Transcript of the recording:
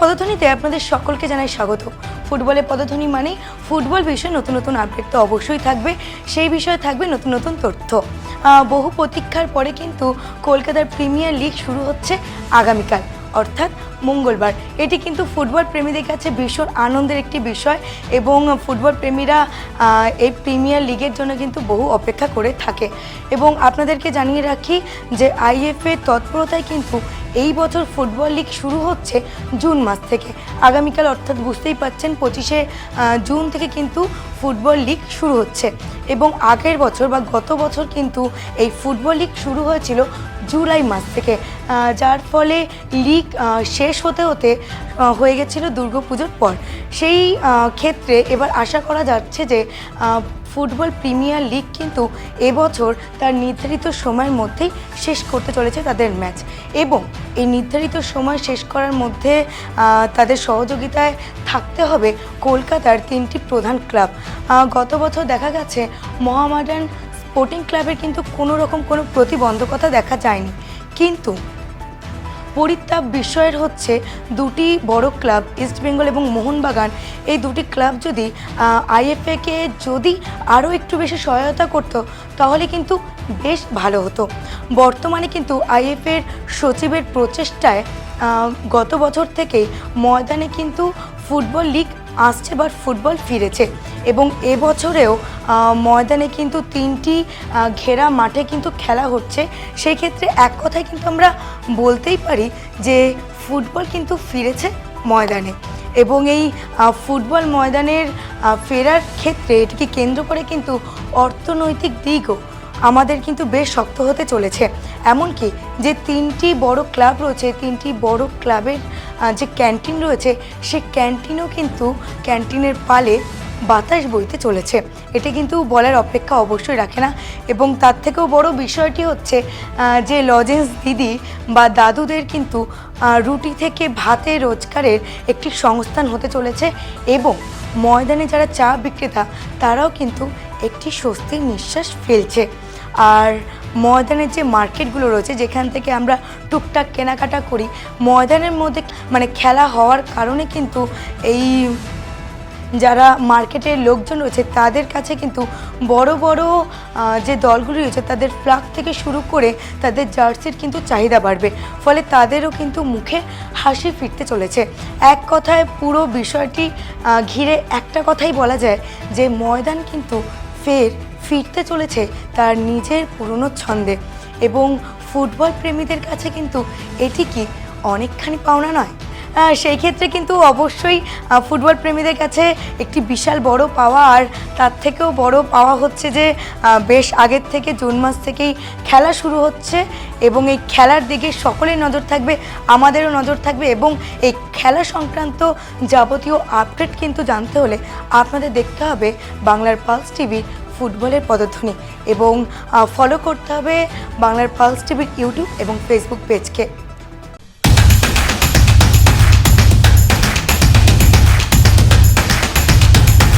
পদধ্বনিতে আপনাদের সকলকে জানাই স্বাগত। ফুটবলের পদধ্বনি মানে ফুটবল বিষয়ে নতুন নতুন আপডেট তো অবশ্যই থাকবে, সেই বিষয়ে থাকবে নতুন নতুন তথ্য। বহু প্রতীক্ষার পরে কিন্তু কলকাতার প্রিমিয়ার লিগ শুরু হচ্ছে আগামীকাল। অর্থাৎ মঙ্গলবার। এটি কিন্তু ফুটবল প্রেমীদের কাছে ভীষণ আনন্দের একটি বিষয় এবং ফুটবল প্রেমীরা এই প্রিমিয়ার লিগের জন্য কিন্তু বহু অপেক্ষা করে থাকে। এবং আপনাদেরকে জানিয়ে রাখি যে আইএফএ তৎপরতায় কিন্তু এই বছর ফুটবল লিগ শুরু হচ্ছে জুন মাস থেকে। আগামীকাল অর্থাৎ বুঝতেই পাচ্ছেন পঁচিশে জুন থেকে কিন্তু ফুটবল লিগ শুরু হচ্ছে। এবং আগের বছর বা গত বছর কিন্তু এই ফুটবল লিগ শুরু হয়েছিল জুলাই মাস থেকে যার ফলে লিগ শেষ হতে হতে হয়ে গেছিল দুর্গাপুজোর পর। সেই ক্ষেত্রে এবার আশা করা যাচ্ছে যে ফুটবল প্রিমিয়ার লিগ কিন্তু এবছর তার নির্ধারিত সময়ের মধ্যেই শেষ করতে চলেছে তাদের ম্যাচ। এবং এই নির্ধারিত সময় শেষ করার মধ্যে তাদের সহযোগিতায় থাকতে হবে কলকাতার তিনটি প্রধান ক্লাব। গত বছর দেখা গেছে মহামাডান স্পোর্টিং ক্লাবের কিন্তু কোনো রকম কোনো প্রতিবন্ধকতা দেখা যায়নি। কিন্তু পরিত্যাপ বিষয়ের হচ্ছে দুটি বড় ক্লাব ইস্টবেঙ্গল এবং মোহনবাগান এই দুটি ক্লাব যদি আইএফএকে যদি আরও একটু বেশি সহায়তা করত, তাহলে কিন্তু বেশ ভালো হতো। বর্তমানে কিন্তু আইএফএর সচিবের প্রচেষ্টায় গত বছর থেকেই ময়দানে কিন্তু ফুটবল লিগ আসছে বা ফুটবল ফিরেছে। এবং এবছরেও ময়দানে কিন্তু তিনটি ঘেরা মাঠে কিন্তু খেলা হচ্ছে। সেই ক্ষেত্রে এক কথায় কিন্তু আমরা বলতেই পারি যে ফুটবল কিন্তু ফিরেছে ময়দানে। এবং এই ফুটবল ময়দানের ফেরার ক্ষেত্রে এটিকে কেন্দ্র করে কিন্তু অর্থনৈতিক দিকও আমাদের কিন্তু বেশ শক্ত হতে চলেছে। এমনকি যে তিনটি বড় ক্লাব রয়েছে, তিনটি বড় ক্লাবের যে ক্যান্টিন রয়েছে সে ক্যান্টিনও কিন্তু ক্যান্টিনের পালে বাতাস বইতে চলেছে। এটি কিন্তু বলার অপেক্ষা অবশ্যই রাখে না। এবং তার থেকেও বড় বিষয়টি হচ্ছে যে লজেন্স দিদি বা দাদুদের কিন্তু রুটি থেকে ভাতে রোজগারের একটি সংস্থান হতে চলেছে এবং ময়দানে যারা চা বিক্রেতা, তারাও কিন্তু একটি স্বস্তির নিঃশ্বাস ফেলছে। আর ময়দানের যে মার্কেটগুলো রয়েছে, যেখান থেকে আমরা টুকটাক কেনাকাটা করি, ময়দানের মধ্যে মানে খেলা হওয়ার কারণে কিন্তু এই যারা মার্কেটের লোকজন রয়েছে, তাদের কাছে কিন্তু বড় বড় যে দলগুলি রয়েছে, তাদের ফ্লাগ থেকে শুরু করে তাদের জার্সির কিন্তু চাহিদা বাড়বে। ফলে তাদেরও কিন্তু মুখে হাসি ফিরতে চলেছে। এক কথায় পুরো বিষয়টি ঘিরে একটা কথাই বলা যায় যে ময়দান কিন্তু ফের ফিরতে চলেছে তার নিজের পুরনো ছন্দে। এবং ফুটবল প্রেমীদের কাছে কিন্তু এটি কি অনেকখানি পাওনা নয়? সেই ক্ষেত্রে কিন্তু অবশ্যই ফুটবল প্রেমীদের কাছে একটি বিশাল বড় পাওয়া আর তার থেকেও বড় পাওয়া হচ্ছে যে বেশ আগের থেকে জুন মাস থেকেই খেলা শুরু হচ্ছে এবং এই খেলার দিকে সকলের নজর থাকবে, আমাদেরও নজর থাকবে এবং এই খেলা সংক্রান্ত যাবতীয় আপডেট কিন্তু জানতে হলে আপনাদের দেখতে হবে বাংলার পালস টিভির ফুটবলের পদধ্বনি এবং ফলো করতে হবে বাংলার পালস টিভির ইউটিউব এবং ফেসবুক পেজকে